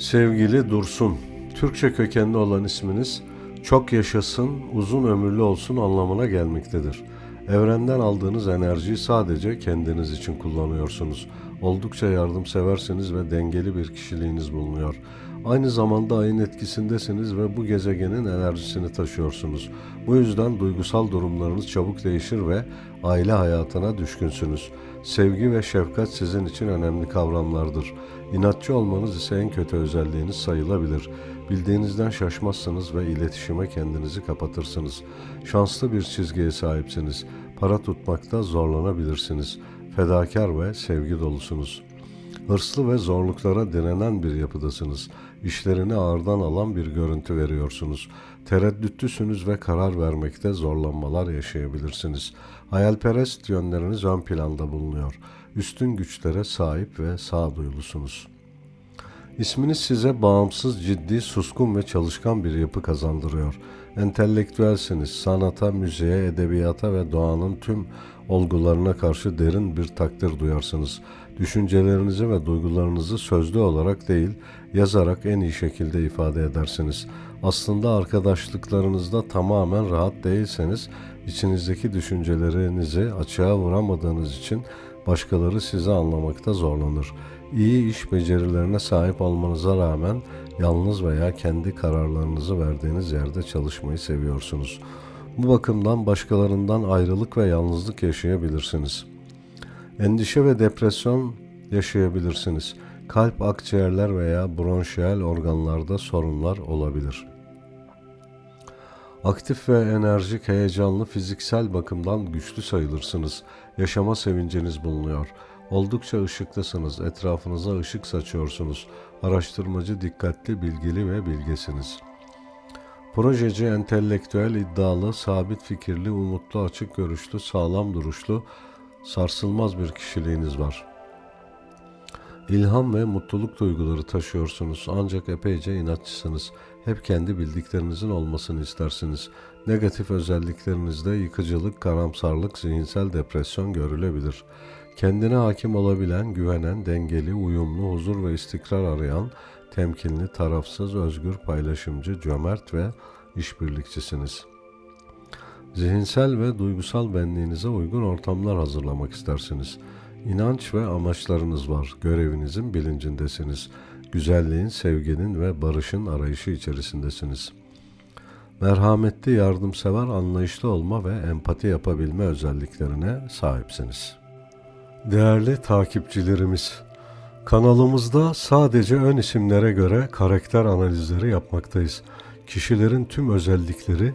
Sevgili Dursun, Türkçe kökenli olan isminiz çok yaşasın, uzun ömürlü olsun anlamına gelmektedir. Evrenden aldığınız enerjiyi sadece kendiniz için kullanıyorsunuz. Oldukça yardımseversiniz ve dengeli bir kişiliğiniz bulunuyor. Aynı zamanda ayın etkisindesiniz ve bu gezegenin enerjisini taşıyorsunuz. Bu yüzden duygusal durumlarınız çabuk değişir ve aile hayatına düşkünsünüz. Sevgi ve şefkat sizin için önemli kavramlardır. İnatçı olmanız ise en kötü özelliğiniz sayılabilir. Bildiğinizden şaşmazsınız ve iletişime kendinizi kapatırsınız. Şanslı bir çizgiye sahipsiniz. Para tutmakta zorlanabilirsiniz. Fedakar ve sevgi dolusunuz. Hırslı ve zorluklara direnen bir yapıdasınız. İşlerini ağırdan alan bir görüntü veriyorsunuz. Tereddütlüsünüz ve karar vermekte zorlanmalar yaşayabilirsiniz. Hayalperest yönleriniz ön planda bulunuyor. Üstün güçlere sahip ve sağduyulusunuz. İsminiz size bağımsız, ciddi, suskun ve çalışkan bir yapı kazandırıyor. Entelektüelsiniz. Sanata, müziğe, edebiyata ve doğanın tüm olgularına karşı derin bir takdir duyarsınız. Düşüncelerinizi ve duygularınızı sözlü olarak değil, yazarak en iyi şekilde ifade edersiniz. Aslında arkadaşlıklarınızda tamamen rahat değilseniz, içinizdeki düşüncelerinizi açığa vuramadığınız için başkaları sizi anlamakta zorlanır. İyi iş becerilerine sahip olmanıza rağmen yalnız veya kendi kararlarınızı verdiğiniz yerde çalışmayı seviyorsunuz. Bu bakımdan başkalarından ayrılık ve yalnızlık yaşayabilirsiniz. Endişe ve depresyon yaşayabilirsiniz. Kalp, akciğerler veya bronşiyel organlarda sorunlar olabilir. Aktif ve enerjik, heyecanlı, fiziksel bakımdan güçlü sayılırsınız. Yaşama sevinciniz bulunuyor. Oldukça ışıklısınız. Etrafınıza ışık saçıyorsunuz. Araştırmacı, dikkatli, bilgili ve bilgesiniz. Projeci, entelektüel, iddialı, sabit fikirli, umutlu, açık görüşlü, sağlam duruşlu, sarsılmaz bir kişiliğiniz var. İlham ve mutluluk duyguları taşıyorsunuz ancak epeyce inatçısınız. Hep kendi bildiklerinizin olmasını istersiniz. Negatif özelliklerinizde yıkıcılık, karamsarlık, zihinsel depresyon görülebilir. Kendine hakim olabilen, güvenen, dengeli, uyumlu, huzur ve istikrar arayan, temkinli, tarafsız, özgür, paylaşımcı, cömert ve işbirlikçisiniz. Zihinsel ve duygusal benliğinize uygun ortamlar hazırlamak istersiniz. İnanç ve amaçlarınız var. Görevinizin bilincindesiniz. Güzelliğin, sevginin ve barışın arayışı içerisindesiniz. Merhametli, yardımsever, anlayışlı olma ve empati yapabilme özelliklerine sahipsiniz. Değerli takipçilerimiz, kanalımızda sadece ön isimlere göre karakter analizleri yapmaktayız. Kişilerin tüm özellikleri,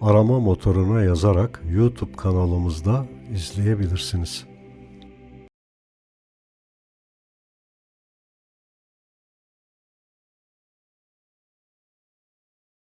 arama motoruna yazarak YouTube kanalımızda izleyebilirsiniz.